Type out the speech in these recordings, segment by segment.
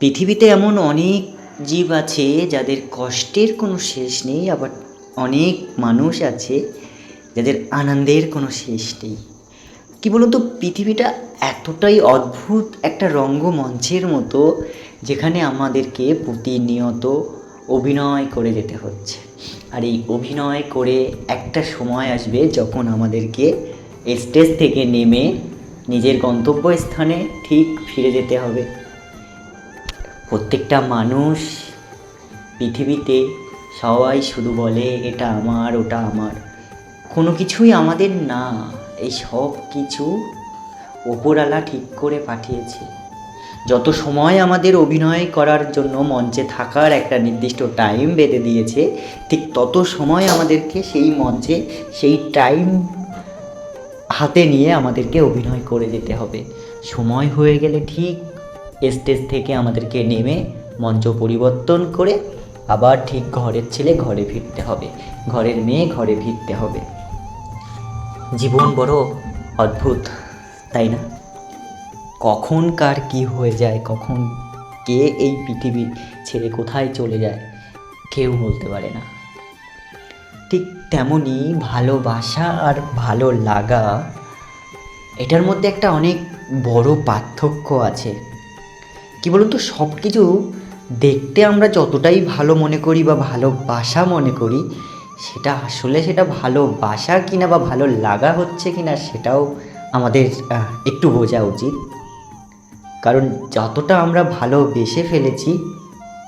পৃথিবীতে এমন অনেক জীব আছে যাদের কষ্টের কোনো শেষ নেই, আবার অনেক মানুষ আছে যাদের আনন্দের কোনো শেষ নেই। কি বলুন তো পৃথিবীটা এতটাই অদ্ভুত একটা রঙ্গমঞ্চের মতো যেখানে আমাদেরকে প্রতিনিয়ত অভিনয় করে যেতে হচ্ছে। আর এই অভিনয় করে একটা সময় আসবে যখন আমাদেরকে স্টেজ থেকে নেমে নিজের গন্তব্যস্থানে ঠিক ফিরে যেতে হবে। প্রত্যেকটা মানুষ পৃথিবীতে সবাই শুধু বলে, এটা আমার, ওটা আমার। কোনো কিছুই আমাদের না। এই সব কিছু ওপরওয়ালা ঠিক করে পাঠিয়েছে। যত সময় আমাদের অভিনয় করার জন্য মঞ্চে থাকার একটা নির্দিষ্ট টাইম বেঁধে দিয়েছে, ঠিক তত সময় আমাদেরকে সেই মঞ্চে, সেই টাইম হাতে নিয়ে আমাদেরকে অভিনয় করে যেতে হবে। সময় হয়ে গেলে ঠিক স্টেজ থেকে আমাদেরকে নেমে মঞ্চ পরিবর্তন করে আবার ঠিক ঘরের ছেলে ঘরে ফিরতে হবে। ঘরের মেয়ে ঘরে ফিরতে হবে। জীবন বড় অদ্ভুত, তাই না? কখন কার কি হয়ে যায়, কখন কে এই পৃথিবী ছেড়ে কোথায় চলে যায়, কেউ বলতে পারে না। ঠিক তেমনই ভালোবাসা আর ভালো লাগা, এটার মধ্যে একটা অনেক বড় পার্থক্য আছে। কি বলুন তো সব কিছু দেখতে আমরা যতটাই ভালো মনে করি বা ভালোবাসা মনে করি, সেটা আসলে সেটা ভালোবাসা কিনা বা ভালো লাগা হচ্ছে কিনা সেটাও আমাদের একটু বোঝা উচিত। কারণ যতটা আমরা ভালোবেসে ফেলেছি,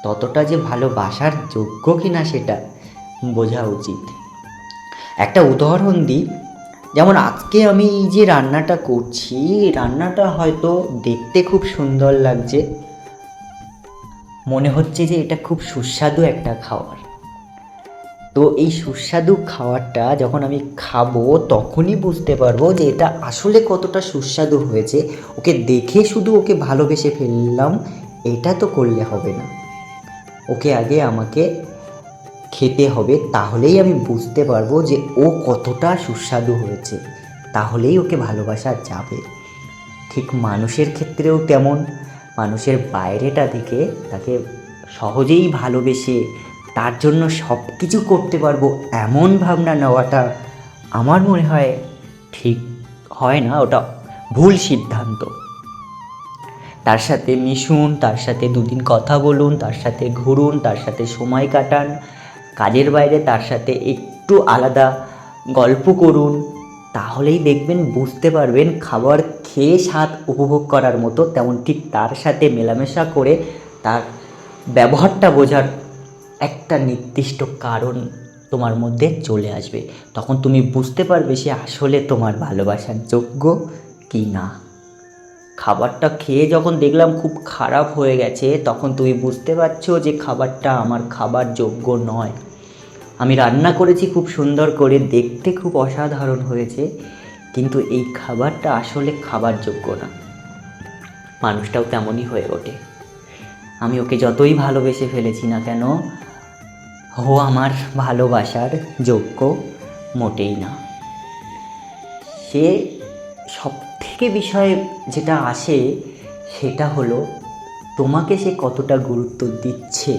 ততটা যে ভালোবাসার যোগ্য কিনা সেটা বোঝা উচিত। একটা উদাহরণ দিই যেমন আজকে আমি এই যে রান্নাটা করছি রান্নাটা হয়তো দেখতে খুব সুন্দর লাগছে। মনে হচ্ছে যে এটা খুব সুস্বাদু একটা খাবার তো এই সুস্বাদু খাবারটা যখন আমি খাব, তখনই বুঝতে পারব যে এটা আসলে কতটা সুস্বাদু হয়েছে। ওকে দেখে শুধু ওকে ভালোবেসে ফেললাম, এটা তো করলে হবে না। ওকে আগে আমাকে খেতে হবে, তাহলেই আমি বুঝতে পারব যে ও কতটা সুস্বাদু হয়েছে। তাহলেই ওকে ভালোবাসা যাবে। ঠিক মানুষের ক্ষেত্রেও তেমন। মানুষের বাইরেটা দেখে তাকে সহজেই ভালোবেসে তার জন্য সব কিছু করতে পারব এমন ভাবনা নেওয়াটা আমার মনে হয় ঠিক হয় না, ওটা ভুল সিদ্ধান্ত। তার সাথে মিশুন, তার সাথে দুদিন কথা বলুন, তার সাথে ঘুরুন, তার সাথে সময় কাটান। কাজের বাইরে তার সাথে একটু আলাদা গল্প করুন, তাহলেই দেখবেন বুঝতে পারবেন খাবার খেয়ে স্বাদ উপভোগ করার মতো তেমন ঠিক তার সাথে মেলামেশা করে তার ব্যবহারটা বোঝার একটা নির্দিষ্ট কারণ তোমার মধ্যে চলে আসবে। তখন তুমি বুঝতে পারবে সে আসলে তোমার ভালোবাসার যোগ্য কি না খাবারটা খেয়ে যখন দেখলাম খুব খারাপ হয়ে গেছে, তখন তুমি বুঝতে পারছ যে খাবারটা আমার খাবার যোগ্য নয়। আমি রান্না করেছি খুব সুন্দর করে, দেখতে খুব অসাধারণ হয়েছে, কিন্তু এই খাবারটা আসলে খাবার যোগ্য না। মানুষটাও তেমনই হয়ে ওঠে। আমি ওকে যতই ভালোবেসে ফেলেছি না কেন, ও আমার ভালোবাসার যোগ্য মোটেই না। সে সব থেকে বিষয় যেটা আসে, সেটা হলো তোমাকে সে কতটা গুরুত্ব দিচ্ছে,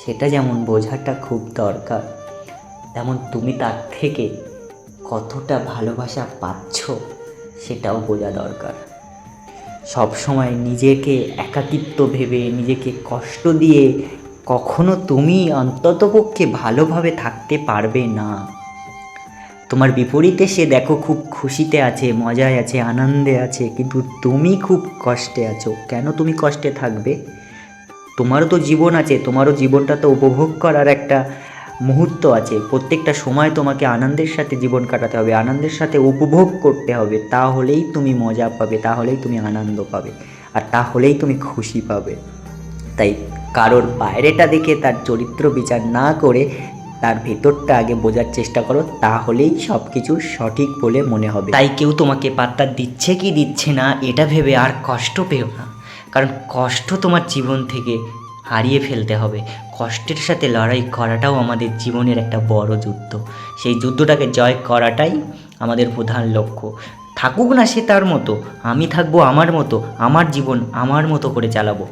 সেটা যেমন বোঝাটা খুব দরকার, তেমন তুমি তার থেকে কতটা ভালোবাসা পাচ্ছ, সেটাও বোঝা দরকার। সব সময় নিজেকে একাকিত্ব ভেবে, নিজেকে কষ্ট দিয়ে কখনো তুমি অন্ততপক্ষে ভালোভাবে থাকতে পারবে না। তোমার বিপরীতে সে দেখো খুব খুশিতে আছে, মজায় আছে, আনন্দে আছে, কিন্তু তুমি খুব কষ্টে আছো। কেন তুমি কষ্টে থাকবে? তোমারও তো জীবন আছে, তোমারও জীবনটা তো উপভোগ করার একটা মুহূর্ত আছে। প্রত্যেকটা সময় তোমাকে আনন্দের সাথে জীবন কাটাতে হবে, আনন্দের সাথে উপভোগ করতে হবে। তাহলেই তুমি মজা পাবে, তাহলেই তুমি আনন্দ পাবে, আর তাহলেই তুমি খুশি পাবে। তাই কারোর বাইরেটা দেখে তার চরিত্র বিচার না করে তার ভেতরটা আগে বোঝার চেষ্টা করো, তাহলেই সব কিছু সঠিক বলে মনে হবে। তাই কেউ তোমাকে পাত্তা দিচ্ছে কি দিচ্ছে না, এটা ভেবে আর কষ্ট পেও না। কারণ কষ্ট তোমার জীবন থেকে হারিয়ে ফেলতে হবে। কষ্টের সাথে লড়াই করাটাও আমাদের জীবনের একটা বড় যুদ্ধ। সেই যুদ্ধটাকে জয় করাটাই আমাদের প্রধান লক্ষ্য। থাকুক না সে তার মতো, আমি থাকব আমার মতো, আমার জীবন আমার মতো করে চালাবো।